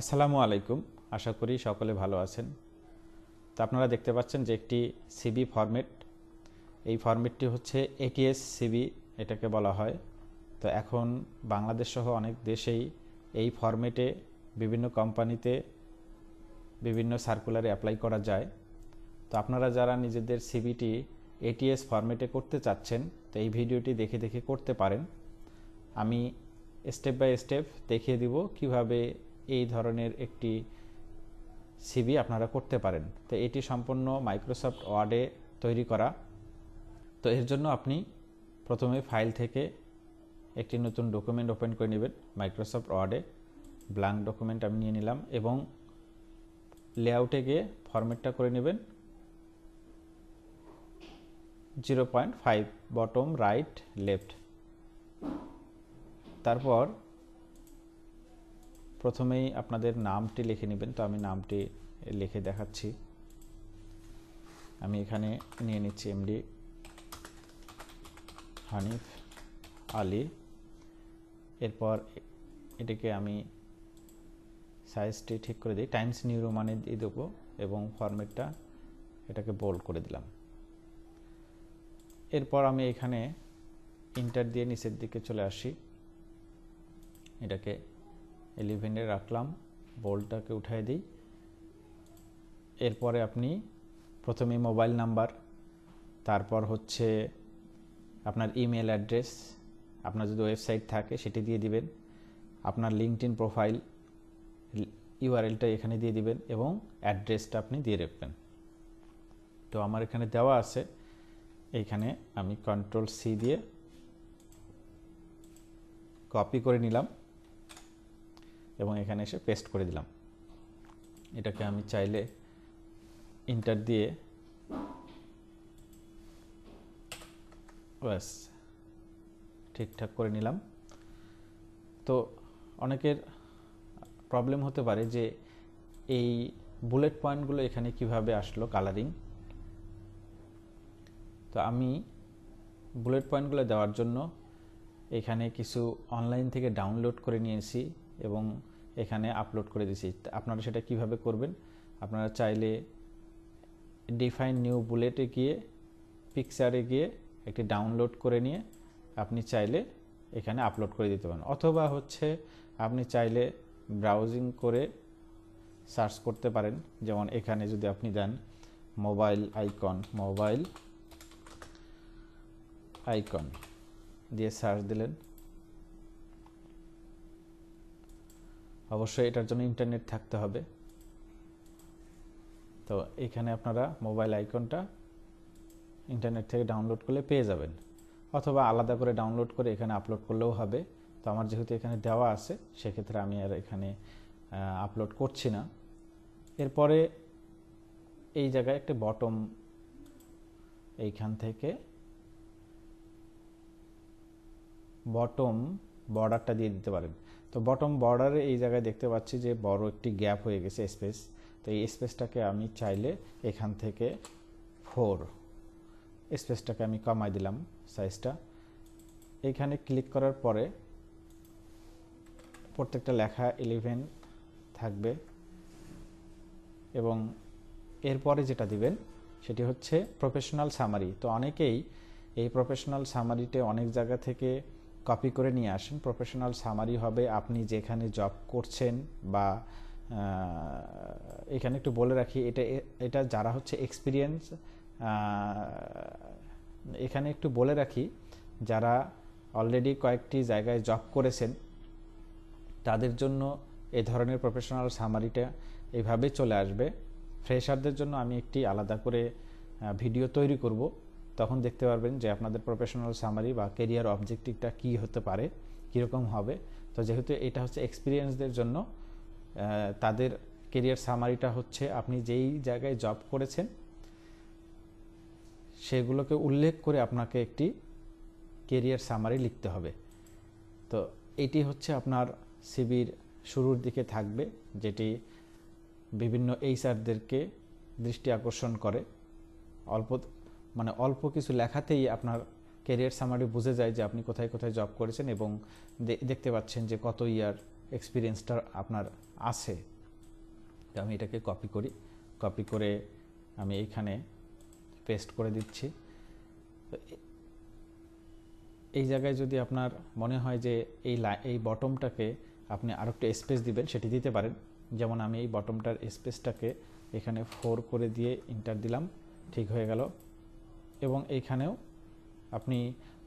আসসালামু আলাইকুম। আশা করি সকলে ভালো আছেন। তো আপনারা দেখতে পাচ্ছেন যে একটি সিবি ফরম্যাট এই ফরম্যাটটি হচ্ছে এটিএস সিবি এটাকে বলা হয়। তো এখন বাংলাদেশ সহ অনেক দেশেই এই ফরম্যাটে বিভিন্ন কোম্পানিতে বিভিন্ন সার্কুলারে অ্যাপ্লাই করা যায়। তো আপনারা যারা নিজেদের সিবিটি এটিএস ফরম্যাটে করতে চাচ্ছেন, তো এই ভিডিওটি দেখে দেখে করতে পারেন। আমি স্টেপ বাই স্টেপ দেখিয়ে দিব কীভাবে এই ধরনের একটি সিবি আপনারা করতে পারেন। তো এটি সম্পূর্ণ মাইক্রোসফট ওয়ার্ডে তৈরি করা। তো এর জন্য আপনি প্রথমে ফাইল থেকে একটি নতুন ডকুমেন্ট ওপেন করে নেবেন। মাইক্রোসফট ওয়ার্ডে ব্ল্যাঙ্ক ডকুমেন্ট আমি নিয়ে নিলাম এবং লেআউটে গিয়ে ফরম্যাটটা করে নেবেন। Zero point five bottom right left তারপর প্রথমেই আপনাদের নামটি লিখে নেবেন। তো আমি নামটি লিখে দেখাচ্ছি। আমি এখানে নিয়ে নিচ্ছি এমডি হানিফ আলী। এরপর এটিকে আমি সাইজটি ঠিক করে দিই। টাইমস নিউরো মানে দিয়ে দেবো এবং ফরম্যাটটা এটাকে বোল্ড করে দিলাম। এরপর আমি এখানে ইন্টার দিয়ে নিচের দিকে চলে আসি। এটাকে এলিভেনে রাখলাম বোল্টটাকে উঠাই দিই। এরপরে আপনি প্রথমে মোবাইল নাম্বার তারপর হচ্ছে আপনার ইমেল অ্যাড্রেস আপনার যদি ওয়েবসাইট থাকে সেটি দিয়ে দিবেন। আপনার লিঙ্কড ইন প্রোফাইল ইউআরএলটা এখানে দিয়ে দিবেন এবং অ্যাড্রেসটা আপনি দিয়ে রাখবেন। তো আমার এখানে দেওয়া আছে, এইখানে আমি কন্ট্রোল সি দিয়ে কপি করে নিলাম। এবং এখানে এসে পেস্ট করে দিলাম। এটাকে আমি চাইলে ইন্টার দিয়ে ব্যাস, ঠিকঠাক করে নিলাম। তো অনেকের প্রবলেম হতে পারে যে এই বুলেট পয়েন্টগুলো এখানে কীভাবে আসলো কালারিং তো আমি বুলেট পয়েন্টগুলো দেওয়ার জন্য এখানে কিছু অনলাইন থেকে ডাউনলোড করে নিয়েছি। এবং এখানে আপলোড করে দিয়েছি আপনারা সেটা কীভাবে করবেন? আপনারা চাইলে ডিফাইন নিউ বুলেটে গিয়ে পিকচারে গিয়ে একটি ডাউনলোড করে নিয়ে আপনি চাইলে এখানে আপলোড করে দিতে পারেন। অথবা হচ্ছে আপনি চাইলে ব্রাউজিং করে সার্চ করতে পারেন। যেমন এখানে যদি আপনি দেন মোবাইল আইকন মোবাইল আইকন দিয়ে সার্চ দিলেন। অবশ্যই এটার জন্য ইন্টারনেট থাকতে হবে। তো এখানে আপনারা মোবাইল আইকনটা ইন্টারনেট থেকে ডাউনলোড করলে পেয়ে যাবেন। অথবা আলাদা করে ডাউনলোড করে এখানে আপলোড করলেও হবে। তো আমার যেহেতু এখানে দেওয়া আছে, সেক্ষেত্রে আমি আর এখানে আপলোড করছি না। এরপরে এই জায়গায় একটা বটম এইখান থেকে বটম বর্ডারটা দিয়ে দিতে পারেন। তো বটম বর্ডারে এই জায়গায় দেখতে পাচ্ছি যে বড় একটি গ্যাপ হয়ে গেছে স্পেস তো এই স্পেসটাকে আমি চাইলে এখান থেকে ফোর স্পেসটাকে আমি কমাই দিলাম সাইজটা এইখানে ক্লিক করার পরে প্রত্যেকটা লেখা ইলেভেন থাকবে এবং এরপরে যেটা দিবেন সেটি হচ্ছে প্রফেশনাল সামারি তো অনেকেই এই প্রফেশনাল সামারিতে অনেক জায়গা থেকে কপি করে নিয়ে আসেন। প্রফেশনাল সামারি হবে আপনি যেখানে জব করছেন বা এখানে একটু বলে রাখি, এটা এটা যারা হচ্ছে এক্সপিরিয়েন্স এখানে একটু বলে রাখি, যারা অলরেডি কয়েকটি জায়গায় জব করেছেন, তাদের জন্য এ ধরনের প্রফেশনাল সামারিটা এভাবে চলে আসবে। ফ্রেশারদের জন্য আমি একটি আলাদা করে ভিডিও তৈরি করব। তখন দেখতে পারবেন যে আপনাদের প্রফেশনাল সামারি বা কেরিয়ার অবজেক্টিভটা কি হতে পারে, কীরকম হবে। তো যেহেতু এটা হচ্ছে এক্সপিরিয়েন্সদের জন্য তাদের কেরিয়ার সামারিটা হচ্ছে আপনি যেই জায়গায় জব করেছেন, সেগুলোকে উল্লেখ করে আপনাকে একটি কেরিয়ার সামারি লিখতে হবে। তো এটি হচ্ছে আপনার সিবির শুরুর দিকে থাকবে, যেটি বিভিন্ন এইচআরদেরকে দৃষ্টি আকর্ষণ করে। অল্প মানে অল্প কিছু লেখাতেই আপনার ক্যারিয়ার সামারি বুঝে যায় যে আপনি কোথায় কোথায় জব করেছেন এবং দেখতে পাচ্ছেন যে কত ইয়ার এক্সপিরিয়েন্সটা আপনার আছে। তো আমি এটাকে কপি করি। কপি করে আমি এইখানে পেস্ট করে দিচ্ছি। এই জায়গায় যদি আপনার মনে হয় যে এই এই বটমটাকে আপনি আরও একটু স্পেস দিবেন, সেটি দিতে পারেন। যেমন আমি এই বটমটার স্পেসটাকে এখানে ফোর করে দিয়ে ইন্টার দিলাম, ঠিক হয়ে গেল। এবং এইখানেও আপনি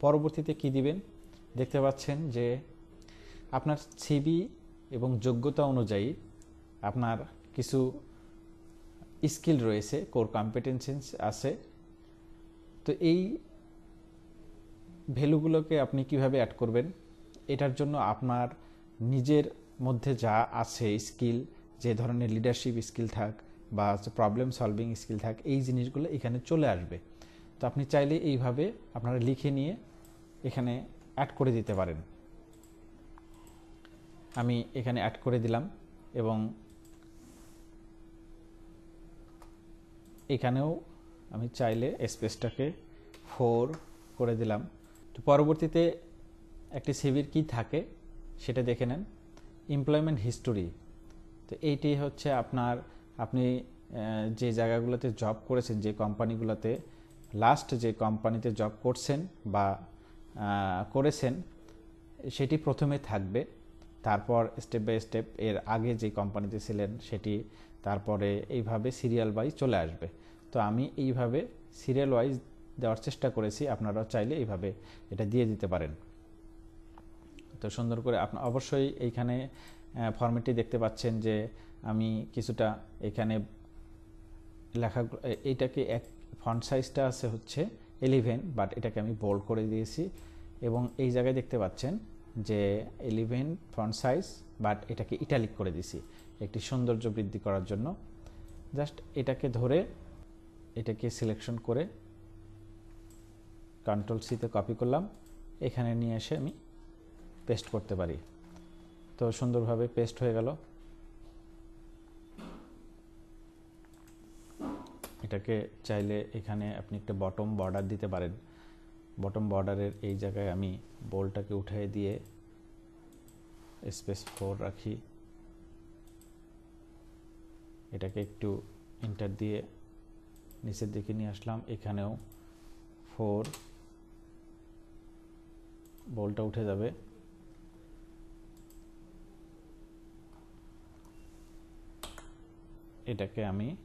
পরবর্তীতে কি দিবেন? দেখতে পাচ্ছেন যে আপনার সিবি এবং যোগ্যতা অনুযায়ী আপনার কিছু স্কিল রয়েছে কোর কম্পিটেন্সেন্স আছে। তো এই ভ্যালুগুলোকে আপনি কীভাবে অ্যাড করবেন? এটার জন্য আপনার নিজের মধ্যে যা আছে স্কিল, যে ধরনের লিডারশিপ স্কিল থাক বা প্রবলেম সলভিং স্কিল থাক, এই জিনিসগুলো এখানে চলে আসবে। তো আপনি চাইলে এইভাবে আপনারা লিখে নিয়ে এখানে অ্যাড করে দিতে পারেন। আমি এখানে অ্যাড করে দিলাম এবং এখানেও আমি চাইলে স্পেসটাকে ফোর করে দিলাম। তো পরবর্তীতে একটি সিভির কি থাকে সেটা দেখে নেন। এমপ্লয়মেন্ট হিস্টোরি তো এইটি হচ্ছে আপনার, আপনি যে জায়গাগুলোতে জব করেছেন, যে কোম্পানিগুলোতে লাস্ট যে কোম্পানিতে জব করছেন বা করেছেন, সেটি প্রথমে থাকবে। তারপর স্টেপ বাই স্টেপ এর আগে যে কোম্পানিতে ছিলেন, সেটি তারপরে এইভাবে সিরিয়াল ওয়াইজ চলে আসবে। তো আমি এইভাবে সিরিয়াল ওয়াইজ দেওয়ার চেষ্টা করেছি, আপনারাও চাইলে এইভাবে এটা দিয়ে দিতে পারেন। তো সুন্দর করে আপনার অবশ্যই এইখানে ফর্মেটটি দেখতে পাচ্ছেন যে আমি কিছুটা এখানে লেখা, এইটাকে এক ফন্ট সাইজটা আছে হচ্ছে এলিভেন বাট এটাকে আমি বোল্ড করে দিয়েছি। এবং এই জায়গায় দেখতে পাচ্ছেন যে এলিভেন ফন্ট সাইজ বাট এটাকে ইটালিক করে দিছি একটি সৌন্দর্য বৃদ্ধি করার জন্য। জাস্ট এটাকে ধরে এটাকে সিলেকশন করে কন্ট্রোল সিতে কপি করলাম। এখানে নিয়ে এসে আমি পেস্ট করতে পারি। তো সুন্দরভাবে পেস্ট হয়ে গেল। এটাকে চাইলে এখানে আপনি একটা বটম বর্ডার দিতে পারেন। বটম বর্ডারের এই জায়গায় আমি বোলটাকে উঠিয়ে দিয়ে স্পেস ফোর রাখি। এটাকে একটু ইন্টার দিয়ে নিচের দিকে নিয়ে আসলাম। এখানেও ফোর বলটা উঠে যাবে। এটাকে আমি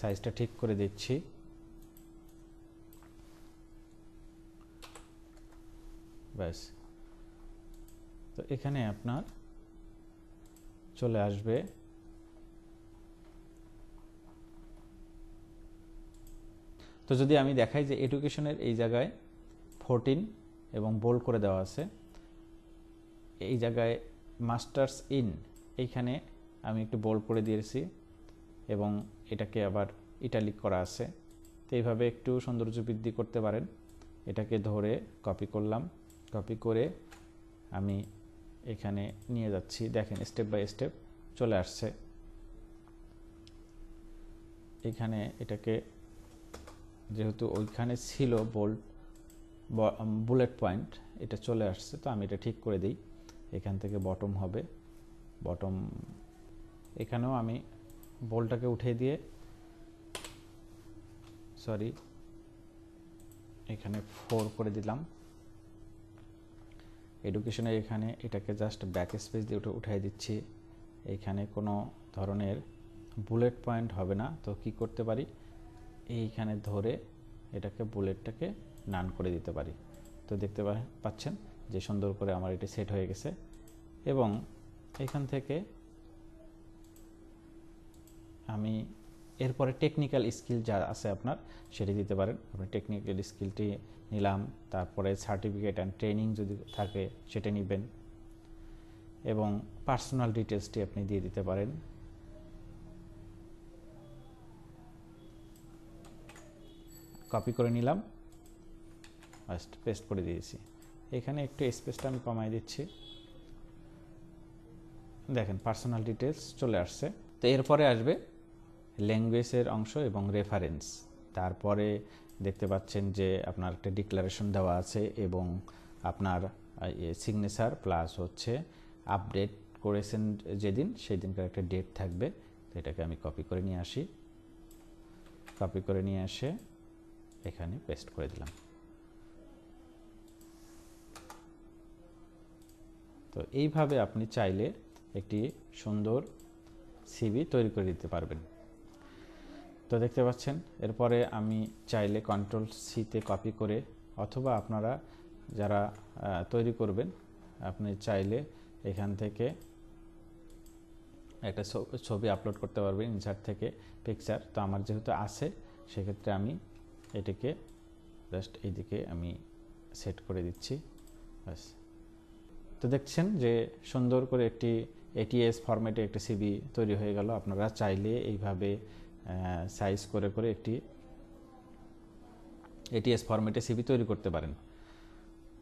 সাইজটা ঠিক করে দিচ্ছি। ব্যাস। তো এখানে আপনার চলে আসবে। তো যদি আমি দেখাই যে এডুকেশনের এই জায়গায় ফোরটিন এবং বোল্ড করে দেওয়া আছে, এই জায়গায় মাস্টার্স ইন এইখানে আমি একটু বোল্ড করে দিয়েছি। এবং এটাকে আবার ইটালিক করা আছে। তো এইভাবে একটু সৌন্দর্য বৃদ্ধি করতে পারেন। এটাকে ধরে কপি করলাম। কপি করে আমি এখানে নিয়ে যাচ্ছি। দেখেন স্টেপ বাই স্টেপ চলে আসছে। এখানে এটাকে যেহেতু ওইখানে ছিল বোল্ড বুলেট পয়েন্ট এটা চলে আসছে। তো আমি এটা ঠিক করে দিই। এখান থেকে বটম হবে। বটম এখানেও আমি বোলটাকে উঠিয়ে দিয়ে সরি এখানে ফোর করে দিলাম। এডুকেশনের এখানে এটাকে জাস্ট ব্যাক স্পেস দিয়ে উঠে উঠাই দিচ্ছি। এইখানে কোনো ধরনের বুলেট পয়েন্ট হবে না। তো কি করতে পারি? এইখানে ধরে এটাকে বুলেটটাকে নান করে দিতে পারি। তো দেখতে পাচ্ছেন যে সুন্দর করে আমার এটি সেট হয়ে গেছে। এবং এখান থেকে আমি এরপরে টেকনিক্যাল স্কিল যা আছে আপনার, সেটি দিতে পারেন। আপনি টেকনিক্যাল স্কিলটি নিলাম, তারপরে সার্টিফিকেট অ্যান্ড ট্রেনিং যদি থাকে, সেটা নেবেন। এবং পার্সোনাল ডিটেলসটি আপনি দিয়ে দিতে পারেন। কপি করে নিলাম। ফার্স্ট পেস্ট করে দিয়েছি। এখানে একটু স্পেসটা আমি কমাই দিচ্ছি। দেখেন পার্সোনাল ডিটেলস চলে আসছে। তো এরপরে আসবে ল্যাঙ্গুয়েজের অংশ এবং রেফারেন্স তারপরে দেখতে পাচ্ছেন যে আপনার একটা ডিক্লারেশন দেওয়া আছে এবং আপনার সিগনেচার প্লাস হচ্ছে আপডেট করেছেন যেদিন সেই দিনকার একটা ডেট থাকবে। এটাকে আমি কপি করে নিয়ে আসি। কপি করে নিয়ে এসে এখানে পেস্ট করে দিলাম। তো এইভাবে আপনি চাইলে একটি সুন্দর সিবি তৈরি করে দিতে পারবেন। তো দেখতে পাচ্ছেন, এরপরে আমি চাইলে কন্ট্রোল সিতে কপি করে, অথবা আপনারা যারা তৈরি করবেন, আপনি চাইলে এখান থেকে একটা ছবি আপলোড করতে পারবেন ইনসার্ট থেকে পিকচার তো আমার যেহেতু আছে, সেক্ষেত্রে আমি এটাকে জাস্ট এইদিকে আমি সেট করে দিচ্ছি, ব্যাস। তো দেখছেন যে সুন্দর করে একটি এটিএস ফরম্যাটে একটি সিবি তৈরি হয়ে গেল। আপনারা চাইলে এইভাবে সাইজ করে করে একটি এটিএস ফরম্যাটে সিবি তৈরি করতে পারেন।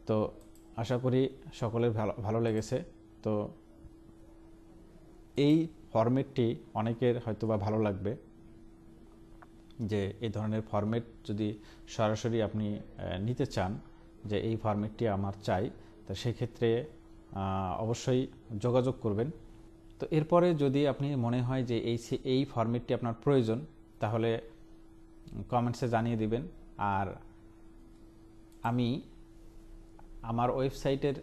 তো আশা করি সকলের ভালো ভালো লেগেছে। তো এই ফরম্যাটটি অনেকের হয়তো বা ভালো লাগবে। যে এই ধরনের ফরম্যাট যদি সরাসরি আপনি নিতে চান, যে এই ফরম্যাটটি আমার চাই, তা সেক্ষেত্রে অবশ্যই যোগাযোগ করবেন। তো এরপরে যদি আপনি মনে হয় যে এই এই ফরম্যাটটি আপনার প্রয়োজন, তাহলে কমেন্টসে জানিয়ে দিবেন। আর আমি আমার ওয়েবসাইটের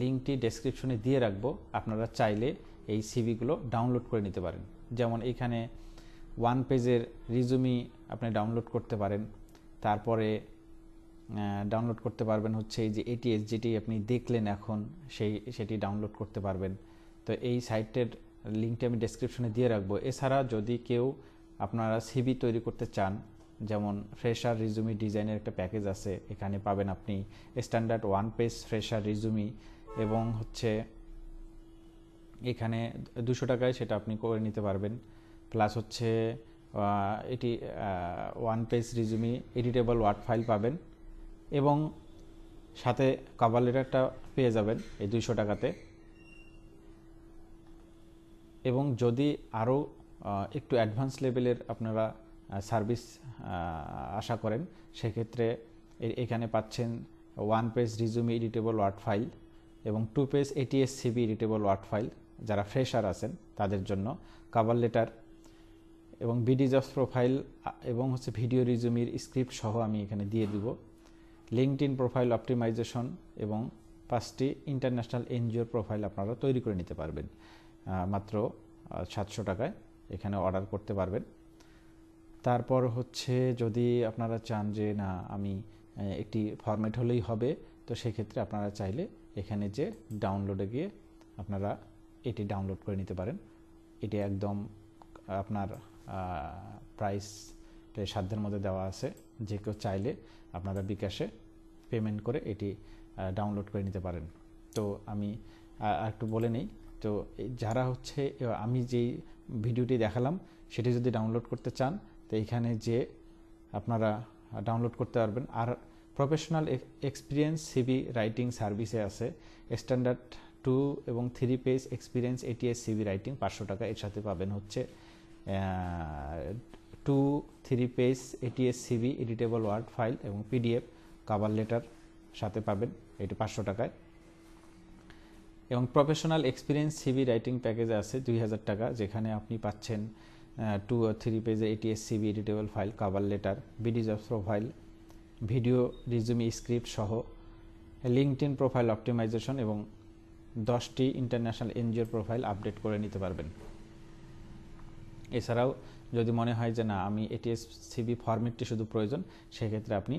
লিঙ্কটি ডেসক্রিপশনে দিয়ে রাখব। আপনারা চাইলে এই সিভিগুলো ডাউনলোড করে নিতে পারেন। যেমন এখানে ওয়ান পেজের রিজুমি আপনি ডাউনলোড করতে পারেন। তারপরে ডাউনলোড করতে পারবেন হচ্ছে এই যে এটিএস যেটি আপনি দেখলেন এখন, সেই, সেটি ডাউনলোড করতে পারবেন। তো এই সাইটের লিঙ্কটি আমি ডেসক্রিপশনে দিয়ে রাখব। এছাড়া যদি কেউ আপনারা সিভি তৈরি করতে চান, যেমন ফ্রেশার রিজুমি ডিজাইনের একটা প্যাকেজ আছে, এখানে পাবেন আপনি standard one page fresher resume এবং হচ্ছে এখানে দুশো টাকায় সেটা আপনি করে নিতে পারবেন। প্লাস হচ্ছে এটি one page resume editable word file পাবেন এবং সাথে কভার লেটারটা পেয়ে যাবেন এই দুইশো টাকাতে। এবং যদি আরও একটু অ্যাডভান্স লেভেলের আপনারা সার্ভিস আশা করেন, সেক্ষেত্রে এখানে পাচ্ছেন one page resume editable word file এবং two page ATS CV editable word file যারা ফ্রেশার আছেন, তাদের জন্য কাভার লেটার এবং বিডি জবস প্রোফাইল এবং হচ্ছে ভিডিও রিজুমির স্ক্রিপ্ট সহ আমি এখানে দিয়ে দিব। লিঙ্কড ইন প্রোফাইল অপটিমাইজেশন এবং পাঁচটি ইন্টারন্যাশনাল এনজিওর প্রোফাইল আপনারা তৈরি করে নিতে পারবেন। মাত্র সাতশো টাকায় এখানে অর্ডার করতে পারবেন। তারপর হচ্ছে যদি আপনারা চান যে, না, আমি একটি ফরম্যাট হলেই হবে, তো সেক্ষেত্রে আপনারা চাইলে এখানে যে ডাউনলোডে গিয়ে আপনারা এটি ডাউনলোড করে নিতে পারেন। এটি একদম আপনার প্রাইস সাধ্যের মধ্যে দেওয়া আছে। যে কেউ চাইলে আপনারা বিকাশে পেমেন্ট করে এটি ডাউনলোড করে নিতে পারেন। তো আমি একটু বলে নেই তো যারা হচ্ছে আমি যেই ভিডিওটি দেখালাম, সেটি যদি ডাউনলোড করতে চান, তো এইখানে যে আপনারা ডাউনলোড করতে পারবেন। আর প্রফেশনাল এক্সপিরিয়েন্স সিবি রাইটিং সার্ভিসে আছে স্ট্যান্ডার্ড টু এবং three page experience ATS CV writing পাঁচশো টাকা এর সাথে পাবেন হচ্ছে two three page ATS CV editable word file এবং পিডিএফ কাভার লেটার সাথে পাবেন, এটি পাঁচশো টাকায়। এবং professional experience CV writing package আছে দুই হাজার টাকা, যেখানে আপনি পাচ্ছেন টু ও থ্রি পেজে ATS CV editable file cover letter BD's of profile video resume script সহ লিঙ্কড প্রোফাইল অপটিমাইজেশন এবং দশটি ইন্টারন্যাশনাল এনজিওর প্রোফাইল আপডেট করে নিতে পারবেন। এছাড়াও যদি মনে হয় যে না, আমি এটিএস সিবি ফরম্যাটটি শুধু প্রয়োজন, সেক্ষেত্রে আপনি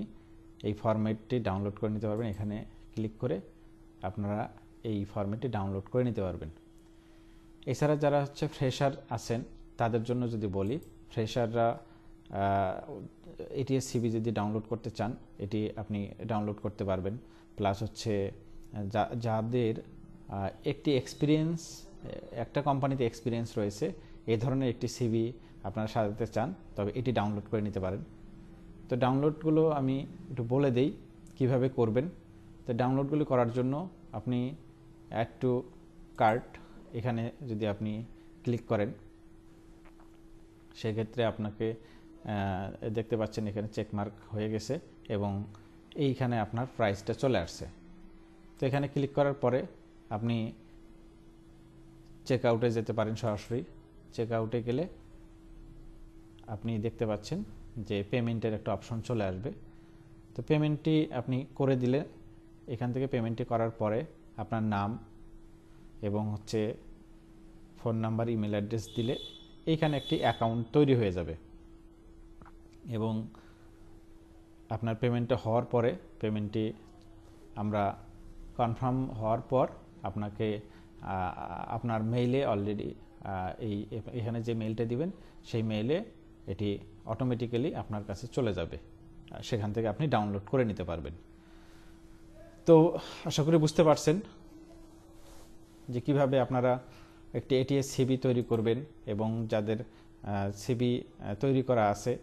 এই ফরম্যাটটি ডাউনলোড করে নিতে পারবেন। এখানে ক্লিক করে আপনারা এই ফরম্যাটটি ডাউনলোড করে নিতে পারবেন। এছাড়া যারা হচ্ছে ফ্রেশার আছেন, তাদের জন্য যদি বলি ফ্রেশাররা এটিএস সিবি যদি ডাউনলোড করতে চান, এটি আপনি ডাউনলোড করতে পারবেন। প্লাস হচ্ছে যাদের একটি এক্সপিরিয়েন্স একটা কোম্পানিতে এক্সপিরিয়েন্স রয়েছে এই ধরনের একটি সিবি আপনারা সাজাতে চান, তবে এটি ডাউনলোড করে নিতে পারেন। তো ডাউনলোডগুলো আমি একটু বলে দেই, কীভাবে করবেন? তো ডাউনলোডগুলো করার জন্য আপনি অ্যাড টু কার্ট এখানে যদি আপনি ক্লিক করেন, সেক্ষেত্রে আপনাকে দেখতে পাচ্ছেন এখানে চেকমার্ক হয়ে গেছে এবং এইখানে আপনার প্রাইসটা চলে আসছে। তো এখানে ক্লিক করার পরে আপনি চেক আউটে যেতে পারেন সরাসরি। চেক আউটে গেলে আপনি দেখতে পাচ্ছেন যে পেমেন্টের একটা অপশন চলে আসবে। তো পেমেন্টটি আপনি করে দিলে এখান থেকে পেমেন্টটি করার পরে আপনার নাম এবং হচ্ছে ফোন নাম্বার, ইমেল অ্যাড্রেস দিলে এইখানে একটি অ্যাকাউন্ট তৈরি হয়ে যাবে। এবং আপনার পেমেন্টটা হওয়ার পরে পেমেন্টটি আমরা কনফার্ম হওয়ার পর আপনাকে আপনার মেইলে অলরেডি এই, এখানে যে মেইলটা দিবেন, সেই মেইলে এটি অটোমেটিক্যালি আপনার কাছে চলে যাবে। সেখান থেকে আপনি ডাউনলোড করে নিতে পারবেন। তো আশা করি বুঝতে পারছেন যে কীভাবে আপনারা একটি এটিএস সিবি তৈরি করবেন এবং যাদের সিবি তৈরি করা আছে,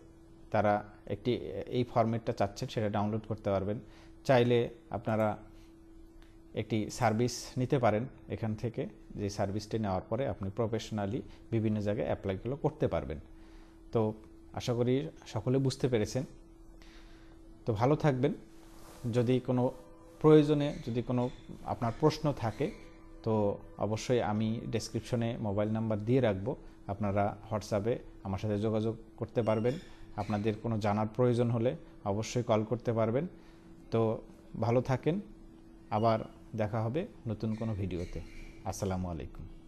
তারা একটি, এই ফর্মেটটা চাচ্ছেন সেটা ডাউনলোড করতে পারবেন। চাইলে আপনারা একটি সার্ভিস নিতে পারেন এখান থেকে, যে সার্ভিসটি নেওয়ার পরে আপনি প্রফেশনালি বিভিন্ন জায়গায় অ্যাপ্লাইগুলো করতে পারবেন। তো আশা করি সকলে বুঝতে পেরেছেন। তো ভালো থাকবেন। যদি কোনো প্রয়োজনে যদি কোনো আপনার প্রশ্ন থাকে, তো অবশ্যই আমি ডেসক্রিপশনে মোবাইল নাম্বার দিয়ে রাখব। আপনারা হোয়াটসঅ্যাপে আমার সাথে যোগাযোগ করতে পারবেন। আপনাদের কোনো জানার প্রয়োজন হলে অবশ্যই কল করতে পারবেন। তো ভালো থাকেন। আবার দেখা হবে নতুন কোনো ভিডিওতে আসসালামু আলাইকুম।